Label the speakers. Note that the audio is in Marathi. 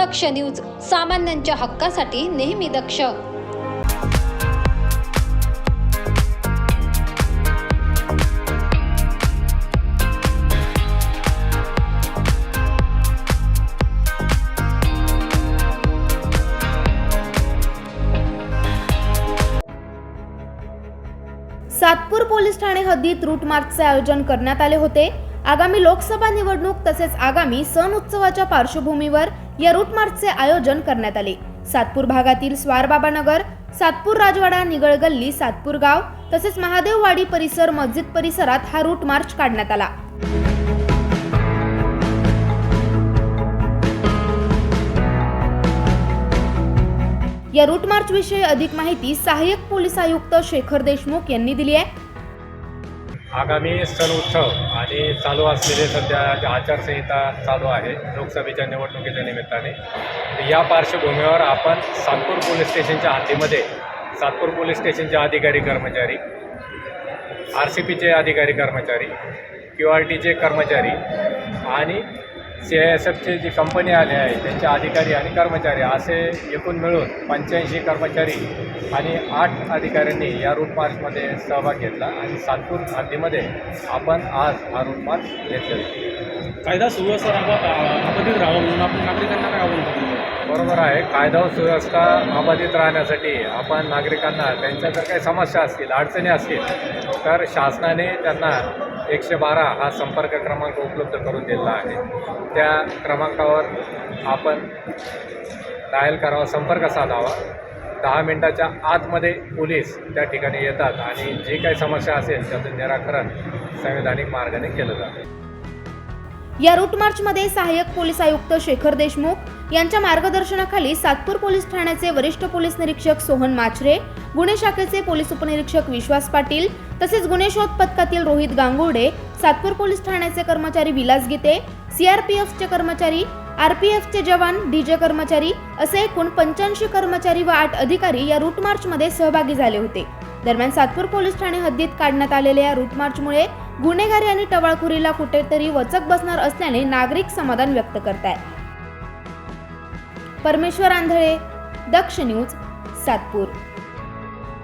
Speaker 1: दक्ष न्यूज सामान्यांच्या हक्कासाठी नेहमी दक्ष.
Speaker 2: सातपूर पोलीस ठाणे हद्दीत रूट मार्चचे आयोजन करण्यात आले होते. आगामी लोकसभा निवडणूक तसेच आगामी सण उत्सवाच्या पार्श्वभूमीवर या रूट मार्चचे आयोजन करण्यात आले. सातपूर भागातील स्वारबाबा नगर सातपूर राजवाडा निगळ गल्ली सातपूर गाव तसेच महादेववाडी परिसर मस्जिद परिसरात हा रूट मार्च काढण्यात आला. या रूट मार्च विषयी अधिक माहिती सहाय्यक पोलीस आयुक्त शेखर देशमुख यांनी दिली आहे.
Speaker 3: आगामी सण उत्सव आणि चालू असलेले सध्या आचारसंहिता चालू आहे लोकसभेच्या निवडणुकीच्या निमित्ताने या पार्श्वभूमीवर आपण सातपूर पोलीस स्टेशनच्या हद्दीमध्ये सातपूर पोलीस स्टेशनचे अधिकारी कर्मचारी आर सी पीचे अधिकारी कर्मचारी क्यू आर टीचे कर्मचारी आणि सी आय एस एफचे जी कंपनी आले आहे त्यांचे अधिकारी आणि कर्मचारी असे एकूण मिळून पंच्याऐंशी कर्मचारी आणि आठ अधिकाऱ्यांनी या रूट मार्चमध्ये सहभाग घेतला आणि सातपूर हद्दीमध्ये आपण आज हा रूट मार्च घेतलेला.
Speaker 4: कायदा सुव्यवस्था अबाधित राहावा म्हणून आपण नागरिकांना काय आव्हान
Speaker 3: बरोबर आहे कायदा सुव्यवस्था अबाधित राहण्यासाठी आपण नागरिकांना त्यांच्या जर काही समस्या असतील अडचणी असतील तर शासनाने त्यांना एकशे बारा हा संपर्क क्रमांक उपलब्ध करून दिलेला आहे. त्या क्रमांकावर आपण डायल करावा संपर्क साधावा. दहा मिनटाच्या आतमध्ये पोलीस त्या ठिकाणी येतात आणि जी काही समस्या असेल त्याचं निराकरण संविधानिक मार्गाने केलं जातं.
Speaker 2: या रूट मार्चमध्ये सहाय्यक पोलीस आयुक्त शेखर देशमुख यांच्या मार्गदर्शनाखाली सातपूर पोलीस ठाण्याचे वरिष्ठ पोलीस निरीक्षक सोहन माचरे गुन्हे शाखेचे पोलीस उपनिरीक्षक विश्वास पाटील तसेच गुन्हे शोध पथकातील रोहित गांगुर्डे सातपूर पोलीस ठाण्याचे कर्मचारी विलास गीते सीआरपीएफचे कर्मचारी आरपीएफचे जवान डीजे कर्मचारी असे एकूण पंच्याऐंशी कर्मचारी व आठ अधिकारी या रूट मार्चमध्ये सहभागी झाले होते. दरम्यान सातपूर पोलीस ठाणे हद्दीत काढण्यात आलेल्या या रूट मार्चमुळे गुन्हेगारी आणि टवाळखोरीला कुठेतरी वचक बसणार असल्याने नागरिक समाधान व्यक्त करतायत. परमेश्वर आंधळे दक्ष न्यूज सातपूर.